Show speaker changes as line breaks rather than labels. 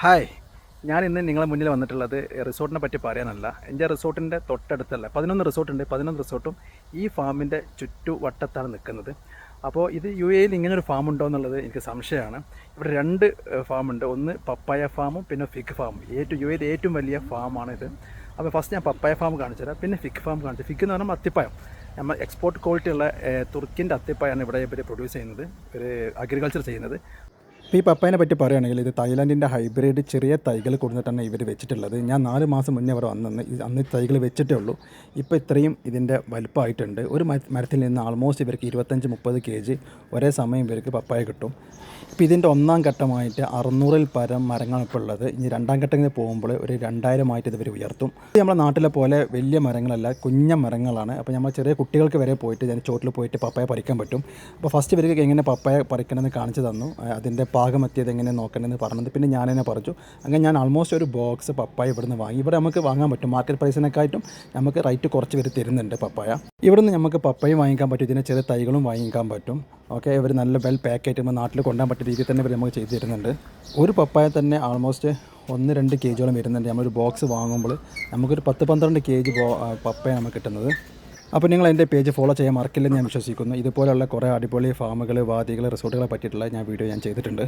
Hi. ഞാൻ ഇന്ന് നിങ്ങളെ മുന്നിൽ വന്നിട്ടുള്ളത് റിസോർട്ടിനെ പറ്റി പറയാനല്ല. എന്റെ റിസോർട്ടിന്റെ തൊട്ടടുത്തല്ല. പതിനൊന്ന് റിസോർട്ടുണ്ട്. പതിനൊന്ന് റിസോർട്ടും ഈ ഫാമിന്റെ ചുറ്റുവട്ടത്താണ് നിൽക്കുന്നത്. അപ്പോൾ ഇത് യു എയിൽ ഇങ്ങനൊരു ഫാം ഉണ്ടോ എന്നുള്ളത് എനിക്ക് സംശയമാണ്. ഇവിടെ രണ്ട് ഫാമുണ്ട്. ഒന്ന് പപ്പായ ഫാമും പിന്നെ ഫിഗ് ഫാമും. ഏറ്റവും യു എയിൽ ഏറ്റവും വലിയ ഫാമാണ് ഇത്. അപ്പോൾ ഫസ്റ്റ് ഞാൻ പപ്പായ ഫാം കാണിച്ചു തരാം. പിന്നെ ഫിഗ് ഫാം കാണിച്ചു ഫിഗ് എന്ന് പറഞ്ഞാൽ അത്തിപ്പായം നമ്മൾ എക്സ്പോർട്ട് ക്വാളിറ്റി ഉള്ള തുർക്കിന്റെ അത്തിപ്പായാണ് ഇവിടെ ഇവർ പ്രൊഡ്യൂസ് ചെയ്യുന്നത്. ഒരു അഗ്രികൾച്ചർ ചെയ്യുന്നത്. ഇപ്പോൾ ഈ പപ്പായനെ പറ്റി പറയുകയാണെങ്കിൽ ഇത് തായ്ലാൻഡിന്റെ ഹൈബ്രിഡ് ചെറിയ തൈകൾ കൊടുത്തിട്ടാണ് ഇവർ വെച്ചിട്ടുള്ളത്. ഞാൻ നാല് മാസം മുന്നേ അവർ ഇത് അന്ന് തൈകൾ വെച്ചിട്ടേ ഉള്ളൂ. ഇപ്പോൾ ഇത്രയും ഇതിന്റെ വലുപ്പമായിട്ടുണ്ട്. ഒരു മര- മരത്തിൽ നിന്ന് ആൾമോസ്റ്റ് ഇവർക്ക് ഇരുപത്തഞ്ച് മുപ്പത് കെ ജി ഒരേ സമയം ഇവർക്ക് പപ്പായ കിട്ടും. ഇപ്പോൾ ഇതിന്റെ ഒന്നാം ഘട്ടമായിട്ട് അറുന്നൂറിൽ പരം മരങ്ങളാണ് ഇപ്പോൾ ഉള്ളത്. ഇനി രണ്ടാം ഘട്ടത്തിൽ പോകുമ്പോൾ ഒരു രണ്ടായിരമായിട്ട് ഇവർ ഉയർത്തും. ഇത് നമ്മുടെ നാട്ടിലെ പോലെ വലിയ മരങ്ങളല്ല കുഞ്ഞ മരങ്ങളാണ്. അപ്പോൾ നമ്മൾ ചെറിയ കുട്ടികൾക്ക് വരെ പോയിട്ട് ഞാൻ ചോട്ടിൽ പോയിട്ട് പപ്പായ പറിക്കാൻ പറ്റും. അപ്പോൾ ഫസ്റ്റ് ഇവർക്ക് എങ്ങനെ പപ്പായ പറിക്കണമെന്ന് കാണിച്ചു തന്നു. അതിന്റെ പാകമെത്തിയത് എങ്ങനെ നോക്കണമെന്ന് പറഞ്ഞത്. പിന്നെ ഞാൻ തന്നെ പറഞ്ഞു അങ്ങനെ ഞാൻ ആൾമോസ്റ്റ് ഒരു ബോക്സ് പപ്പായ ഇവിടുന്ന് വാങ്ങി. ഇവിടെ നമുക്ക് വാങ്ങാൻ പറ്റും. മാർക്കറ്റ് പ്രൈസിനെക്കാട്ടും നമുക്ക് റേറ്റ് കുറച്ച് പേര് തരുന്നുണ്ട് പപ്പായ. ഇവിടുന്ന് നമുക്ക് പപ്പായ വാങ്ങിക്കാൻ പറ്റും. ഇതിന് ചെറിയ തൈകളും വാങ്ങിക്കാൻ പറ്റും. ഓക്കെ ഇവർ നല്ല വെൽ പാക്കറ്റ് നമ്മൾ നാട്ടിൽ കൊണ്ടുപോകാൻ പറ്റിയ രീതിയിൽ തന്നെ ഇവർ നമുക്ക് ചെയ്തു തരുന്നുണ്ട്. ഒരു പപ്പായ തന്നെ ആൾമോസ്റ്റ് ഒന്ന് രണ്ട് കെ ജിയോളം വരുന്നുണ്ട്. നമ്മളൊരു ബോക്സ് വാങ്ങുമ്പോൾ നമുക്കൊരു പത്ത് പന്ത്രണ്ട് കെ ജി പപ്പായ നമുക്ക് കിട്ടുന്നത്. അപ്പോൾ നിങ്ങൾ എന്റെ പേജ് ഫോളോ ചെയ്യാൻ മറക്കില്ലെന്ന് ഞാൻ വിശ്വസിക്കുന്നു. ഇതുപോലുള്ള കുറേ അടിപൊളി ഫാമുകൾ വാദികൾ റിസോർട്ടുകളെ പറ്റിയിട്ടുള്ള ഞാൻ വീഡിയോ ഞാൻ ചെയ്തിട്ടുണ്ട്.